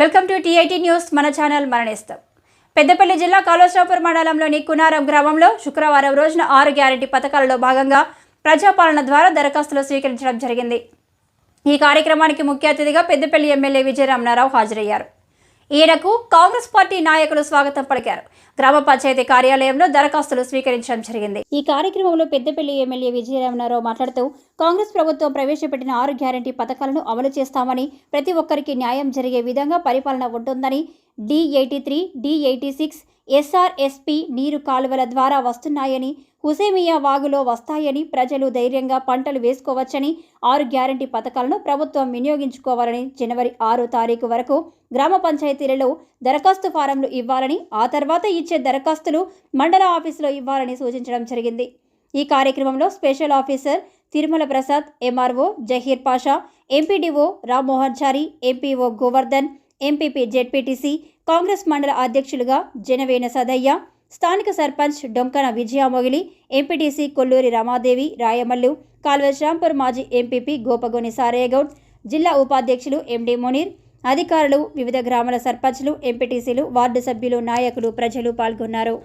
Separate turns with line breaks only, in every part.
Welcome to TIT news. మన channel మరణిస్తాం. పెద్దపల్లి జిల్లా కాళేశ్వరపురం మండలంలోని కునారం గ్రామంలో శుక్రవారం రోజున ఆరు గ్యారెంటీ పథకాలలో భాగంగా ప్రజాపాలన ద్వారా దరఖాస్తులు స్వీకరించడం జరిగింది. ఈ కార్యక్రమానికి ముఖ్య అతిథిగా పెద్దపల్లి ఎమ్మెల్యే విజయరామనారావు హాజరయ్యారు. ఈయనకు కాంగ్రెస్ పార్టీ నాయకులు స్వాగతం పలికారు. గ్రామ పంచాయతీ కార్యాలయంలో దరఖాస్తులు స్వీకరించడం జరిగింది. ఈ కార్యక్రమంలో పెద్దపల్లి ఎమ్మెల్యే విజయరామనారావు మాట్లాడుతూ కాంగ్రెస్ ప్రభుత్వం ప్రవేశపెట్టిన ఆరు గ్యారంటీ పథకాలను అమలు చేస్తామని ప్రతి ఒక్కరికి న్యాయం జరిగే విధంగా పరిపాలన ఉంటుందని D eighty three D eighty six SRSP నీరు కాలువల ద్వారా వస్తున్నాయని హుసేమియా వాగులో వస్తాయని ప్రజలు ధైర్యంగా పంటలు వేసుకోవచ్చని ఆరు గ్యారంటీ పథకాలను ప్రభుత్వం వినియోగించుకోవాలని జనవరి ఆరు తారీఖు వరకు గ్రామ పంచాయతీలలో దరఖాస్తు ఫారంలు ఇవ్వాలని ఆ తర్వాత ఇచ్చే దరఖాస్తులు మండల ఆఫీసులో ఇవ్వాలని సూచించడం జరిగింది. ఈ కార్యక్రమంలో special officer Tirumala Prasad MRO Zaheer Pasha MPDO Rammohan Chari MPO Govardhan MPP ZPTC Congress మండల అధ్యక్షులుగా జనవేన సదయ్య స్థానిక సర్పంచ్ డొంకన విజయామొగిలి ఎంపీటీసీ కొల్లూరి రమాదేవి రాయమల్లు కాల్వ శ్రాంపూర్ మాజీ ఎంపీపీ గోపగోని సారయ్యగౌడ్ జిల్లా ఉపాధ్యక్షులు ఎండి మునీర్ అధికారులు వివిధ గ్రామాల సర్పంచ్లు ఎంపీటీసీలు వార్డు సభ్యులు నాయకులు ప్రజలు పాల్గొన్నారు.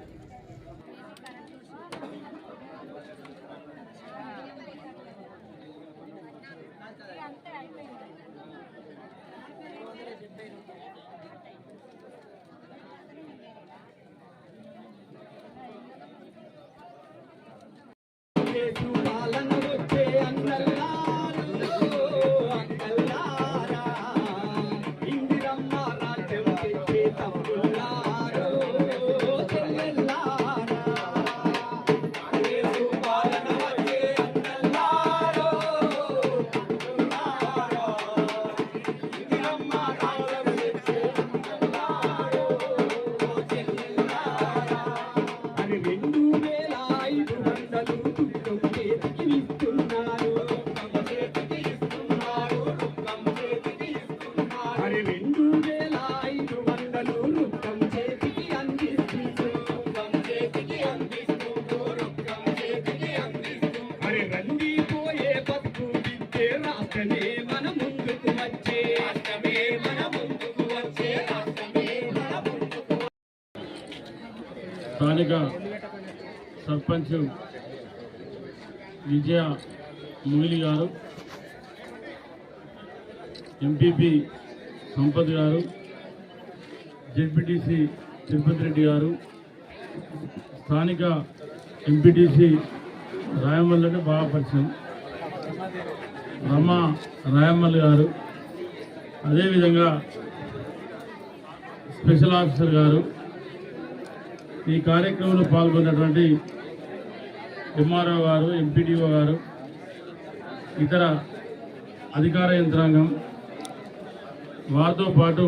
స్థానిక సర్పంచ్ విజయ ముగిలి గారు ఎంపీపీ సంపత్ గారు జెడ్పీటీసీ తిరుపతి రెడ్డి గారు స్థానిక ఎంపీటీసీ రాయమల్లి బాగా పరిచయం. రమ రాయమల్ గారు అదేవిధంగా స్పెషల్ ఆఫీసర్ గారు ఈ కార్యక్రమంలో పాల్గొన్నటువంటి ఎంఆర్ఓ గారు ఎంపీడీఓ గారు ఇతర అధికార యంత్రాంగం వారితో పాటు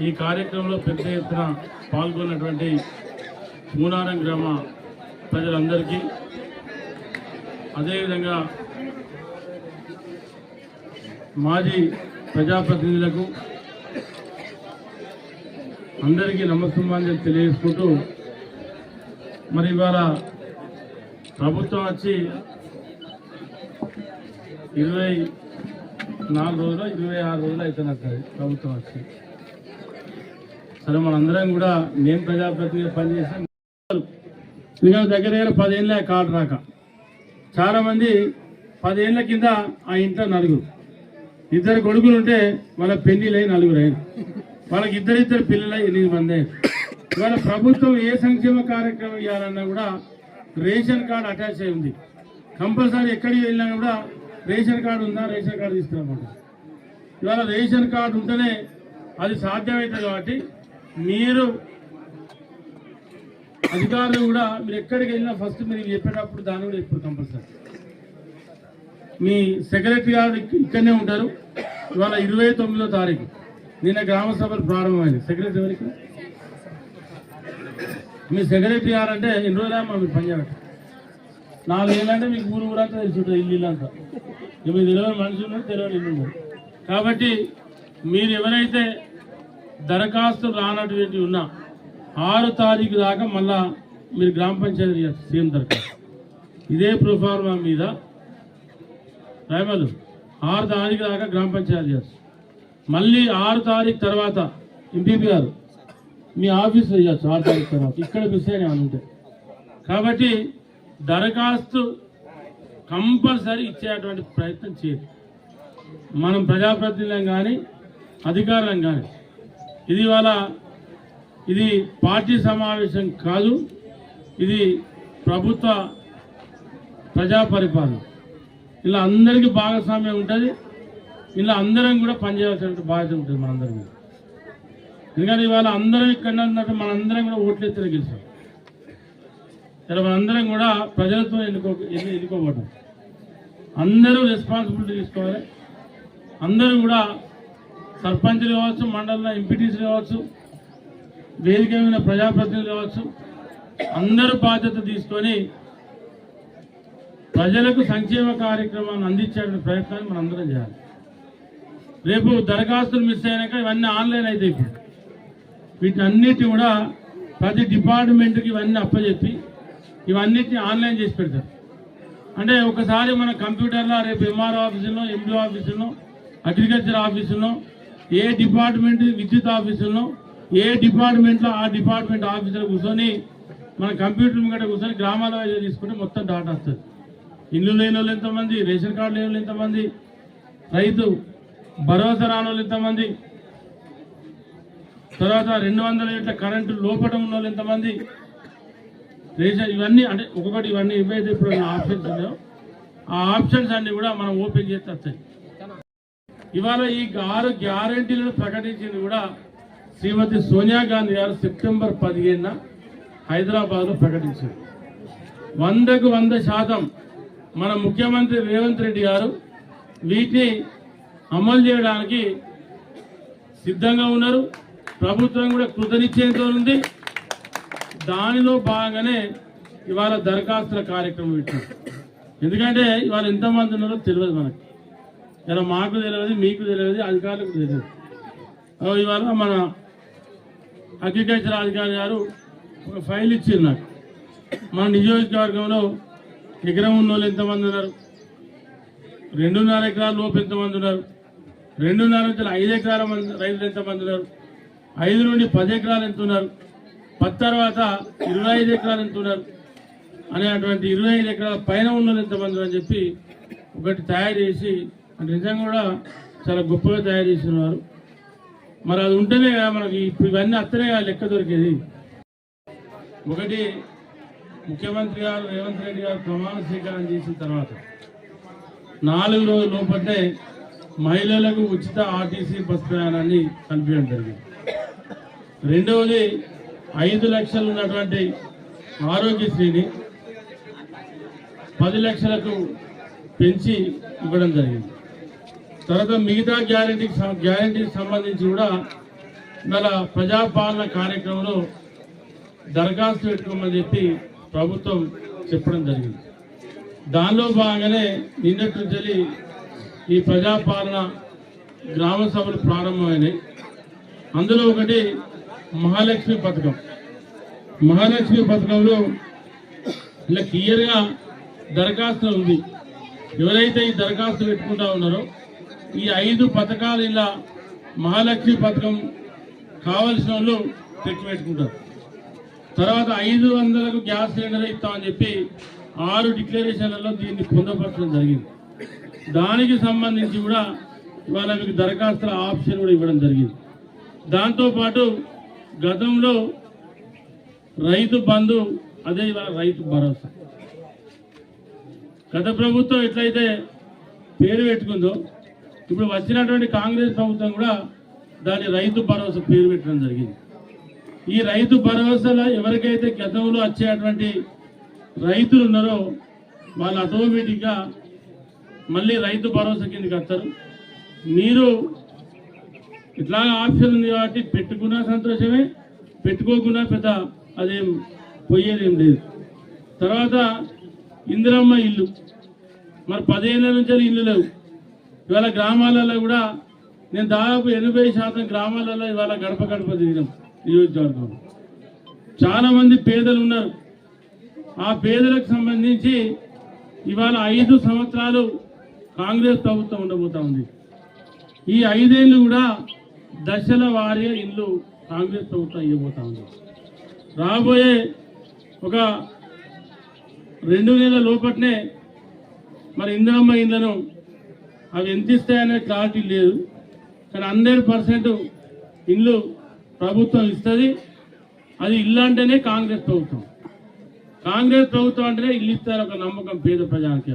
ఈ కార్యక్రమంలో పెద్ద ఎత్తున పాల్గొన్నటువంటి మూనారం గ్రామ ప్రజలందరికీ అదేవిధంగా మాజీ ప్రజాప్రతినిధులకు అందరికీ నమస్కారం తెలియజేసుకుంటూ మరి ఇవాళ ప్రభుత్వం వచ్చి ఇరవై నాలుగు రోజులు ఇరవై ఆరు రోజులు అవుతున్నారు సార్ ప్రభుత్వం వచ్చి. సరే మనందరం కూడా నేను ప్రజాప్రతినిధిగా పనిచేసాం. ఇంకా దగ్గర దగ్గర పదేళ్ళ కార్డు రాక. చాలా మంది పదేళ్ళ కింద ఆ ఇంట్లో నలుగురు. ఇద్దరు కొడుకులు ఉంటే వాళ్ళ పెళ్ళిలై నలుగురు అయినా వాళ్ళకి ఇద్దరిద్దరు పిల్లలై ఎనిమిది మంది. ఇవాళ ప్రభుత్వం ఏ సంక్షేమ కార్యక్రమం ఇవ్వాలన్నా కూడా రేషన్ కార్డు అటాచ్ అయి ఉంది. కంపల్సరీ ఎక్కడికి వెళ్ళినా కూడా రేషన్ కార్డు ఉందా రేషన్ కార్డు తీసుకురామంటారు ఇవాళ రేషన్ కార్డు ఉంటేనే అది సాధ్యమవుతుంది కాబట్టి మీరు అధికారులు కూడా మీరు ఎక్కడికి వెళ్ళినా ఫస్ట్ మీరు చెప్పేటప్పుడు దాన్ని కూడా ఇప్పుడు కంపల్సరీ. మీ సెక్రటరీ గారు ఇక్కడనే ఉంటారు. ఇవాళ ఇరవై తొమ్మిదో తారీఖు. నిన్న గ్రామ సభలు ప్రారంభమైంది. సెక్రటరీ ఎవరికి? మీ సెక్రటరీ అంటే ఎన్ని రోజులమ్మా మీరు పనిచేయట నాలుగేళ్ళంటే మీకు ఊరు ఊరంతా తెలిసి ఉంటుంది ఇల్లు ఇల్లంతా ఇక మీకు తెలియని మనుషులు తెలియని ఇల్లు కాబట్టి మీరు ఎవరైతే దరఖాస్తు రానటువంటి ఉన్నా ఆరు తారీఖు దాకా మళ్ళా మీరు గ్రామ పంచాయతీ చేస్తారు సీఎం దరఖాస్తు ఇదే ప్రొఫార్మా మీద రాయమలు ఆరు తారీఖు దాకా గ్రామ పంచాయతీ చేస్తారు మళ్ళీ ఆరు తారీఖు తర్వాత ఎంపీపీ గారు మీ ఆఫీస్లో ఇవ్వచ్చు ఆరు తారీఖు తర్వాత. ఇక్కడ మిస్ అయినా ఉంటే. కాబట్టి దరఖాస్తు కంపల్సరీ ఇచ్చేటువంటి ప్రయత్నం చేయాలి మనం ప్రజాప్రతినిధులం కానీ అధికారులం కానీ ఇది వాళ్ళ ఇది పార్టీ సమావేశం కాదు ఇది ప్రభుత్వ ప్రజా పరిపాలన ఇలా అందరికీ భాగస్వామ్యం ఉంటుంది. ఇలా అందరం కూడా పనిచేయాల్సిన బాధ్యత ఉంటుంది మనందరి మీద. ఎందుకంటే ఇవాళ అందరం ఇక్కడ ఉన్నట్టు మనందరం కూడా ఓట్లు ఎత్తున గెలిచాం. ఇలా మనందరం కూడా ప్రజలతో ఎన్నుకో ఎన్ని ఎన్నుకోబడ్డాం. అందరూ రెస్పాన్సిబిలిటీ తీసుకోవాలి. అందరూ కూడా సర్పంచ్లు కావచ్చు మండలంలో ఎంపీటీసీలు కావచ్చు వేదిక మీద ప్రజాప్రతినిధులు కావచ్చు అందరూ బాధ్యత తీసుకొని ప్రజలకు సంక్షేమ కార్యక్రమాన్ని అందించే ప్రయత్నాన్ని మనం అందరం చేయాలి. రేపు దరఖాస్తులు మిస్ అయినాక ఇవన్నీ ఆన్లైన్ అయితే ఇప్పుడు. వీటన్నిటి కూడా ప్రతి డిపార్ట్మెంట్కి ఇవన్నీ అప్పచెప్పి ఇవన్నిటిని ఆన్లైన్ చేసి పెడతారు. అంటే ఒకసారి మన కంప్యూటర్లో రేపు ఎంఆర్ఓ ఆఫీసులో ఎంపీఓ ఆఫీసులో అగ్రికల్చర్ ఆఫీసులో ఏ డిపార్ట్మెంట్ విద్యుత్ ఆఫీసులో ఏ డిపార్ట్మెంట్లో ఆ డిపార్ట్మెంట్ ఆఫీసులో కూర్చొని మన కంప్యూటర్ ముంగట కూర్చొని గ్రామాల తీసుకుంటే మొత్తం డాటా వస్తుంది. ఇల్లు లేని వాళ్ళు ఎంతమంది రేషన్ కార్డు లేని వాళ్ళు ఎంతమంది రైతు భరోసా రాని వాళ్ళు ఎంతమంది? తర్వాత రెండు వందల యూనిట్ల కరెంటు లోపల ఉన్న వాళ్ళు ఎంతమంది? రేషన్ ఇవన్నీ అంటే ఒక్కొక్కటి ఇవన్నీ ఏవైతే ఇప్పుడు ఆప్షన్స్ ఉన్నాయో ఆ ఆప్షన్స్ అన్ని కూడా మనం ఓపెన్ చేస్తే వస్తాయి. ఇవాళ ఈ ఆరు గ్యారంటీలను ప్రకటించింది కూడా శ్రీమతి సోనియా గాంధీ గారు సెప్టెంబర్ పదిహేనున హైదరాబాద్లో ప్రకటించారు. వందకు వంద శాతం మన ముఖ్యమంత్రి రేవంత్ రెడ్డి గారు వీటిని అమలు చేయడానికి సిద్ధంగా ఉన్నారు. ప్రభుత్వం కూడా కృతనిశ్చయంతో ఉంది. దానిలో భాగంగానే ఇవాళ దరఖాస్తుల కార్యక్రమం పెట్టింది ఎందుకంటే ఇవాళ ఎంతమంది ఉన్నారో తెలియదు మనకి. ఇలా మాకు తెలియదు మీకు తెలియదు అధికారులకు తెలియదు. ఇవాళ మన అగ్రికల్చర్ అధికారి గారు ఒక ఫైల్ ఇచ్చింది నాకు. మన నియోజకవర్గంలో ఎకరం ఉన్న వాళ్ళు ఎంతమంది ఉన్నారు? రెండున్నర ఎకరాల లోపు ఎంతమంది ఉన్నారు? రెండున్నర నుంచి ఐదు ఎకరాల మంది రైతులు ఎంతమంది ఉన్నారు? ఐదు నుండి పది ఎకరాలు ఎంత ఉన్నారు? పది తర్వాత ఇరవై ఐదు ఎకరాలు ఎంత ఉన్నారు? అనేటువంటి ఇరవై ఐదు ఎకరాల పైన ఉన్న ఎంతమంది అని చెప్పి ఒకటి తయారు చేసి నిజంగా కూడా చాలా గొప్పగా తయారు చేసినవారు. మరి అది ఉంటేనే కదా మనకి ఇప్పుడు ఇవన్నీ అత్తనే కదా లెక్క దొరికేది. ఒకటి ముఖ్యమంత్రి గారు రేవంత్ రెడ్డి గారు ప్రమాణ స్వీకారం చేసిన తర్వాత నాలుగు రోజుల లోపలే మహిళలకు ఉచిత ఆర్టీసీ బస్ ప్రయాణాన్ని కల్పించడం జరిగింది. రెండవది ఐదు లక్షలు ఉన్నటువంటి ఆరోగ్యశ్రీని పది లక్షలకు పెంచి ఇవ్వడం జరిగింది. తర్వాత మిగతా గ్యారంటీ గ్యారంటీకి సంబంధించి కూడా మన ప్రజాపాలన కార్యక్రమంలో దరఖాస్తు పెట్టుకోమని చెప్పి ప్రభుత్వం చెప్పడం జరిగింది. దానిలో భాగంగానే నిన్నటి నుంచి ఈ ప్రజాపాలన గ్రామ సభలు ప్రారంభమైనాయి. అందులో ఒకటి మహాలక్ష్మి పథకం. మహాలక్ష్మి పథకంలో ఇలా క్లియర్గా దరఖాస్తు ఉంది. ఎవరైతే ఈ దరఖాస్తు పెట్టుకుంటా ఉన్నారో ఈ ఐదు పథకాలు ఇలా మహాలక్ష్మి పథకం కావలసిన వాళ్ళు తెచ్చి పెట్టుకుంటారు. తర్వాత ఐదు వందలకు గ్యాస్ సిలిండర్ ఇస్తామని చెప్పి ఆరు డిక్లరేషన్లలో దీన్ని పొందపరచడం జరిగింది. దానికి సంబంధించి కూడా ఇవాళ మీకు దరఖాస్తుల ఆప్షన్ కూడా ఇవ్వడం జరిగింది. దాంతోపాటు గతంలో రైతు బంధు అదే ఇవాళ రైతు భరోసా. గత ప్రభుత్వం ఎట్లయితే పేరు పెట్టుకుందో ఇప్పుడు వచ్చినటువంటి కాంగ్రెస్ ప్రభుత్వం కూడా దాని రైతు భరోసా పేరు పెట్టడం జరిగింది. ఈ రైతు భరోసాలో ఎవరికైతే గతంలో వచ్చేటువంటి రైతులు ఉన్నారో వాళ్ళు ఆటోమేటిక్గా మళ్ళీ రైతు భరోసా కిందకి వస్తారు. మీరు ఇట్లా ఆప్షన్ ఉంది కాబట్టి పెట్టుకున్నా సంతోషమే పెట్టుకోకుండా పెద్ద అదేం పోయేదేం లేదు. తర్వాత ఇందిరమ్మ ఇల్లు. మరి పదిహేనుల నుంచి ఇల్లు లేవు. ఇవాళ గ్రామాలలో కూడా నేను దాదాపు ఎనభై శాతం గ్రామాలలో ఇవాళ గడప గడప తిరిగినాం నియోజకవర్గం చాలామంది పేదలు ఉన్నారు. ఆ పేదలకు సంబంధించి ఇవాళ ఐదు సంవత్సరాలు కాంగ్రెస్ ప్రభుత్వం ఉండబోతా ఉంది. ఈ ఐదేళ్ళు కూడా దశల వారీగా ఇల్లు కాంగ్రెస్ ప్రభుత్వం ఇవ్వబోతా ఉంది. రాబోయే ఒక రెండు నెలల లోపట్నే మరి ఇందిరమ్మ ఇండ్లను అవి ఎంత ఇస్తాయనే క్లారిటీ లేదు. కానీ హండ్రెడ్ పర్సెంట్ ఇల్లు ప్రభుత్వం ఇస్తుంది. అది ఇల్లు అంటేనే కాంగ్రెస్ ప్రభుత్వం. కాంగ్రెస్ ప్రభుత్వం అంటేనే ఇల్లు ఇస్తారు ఒక నమ్మకం పేద ప్రజానికి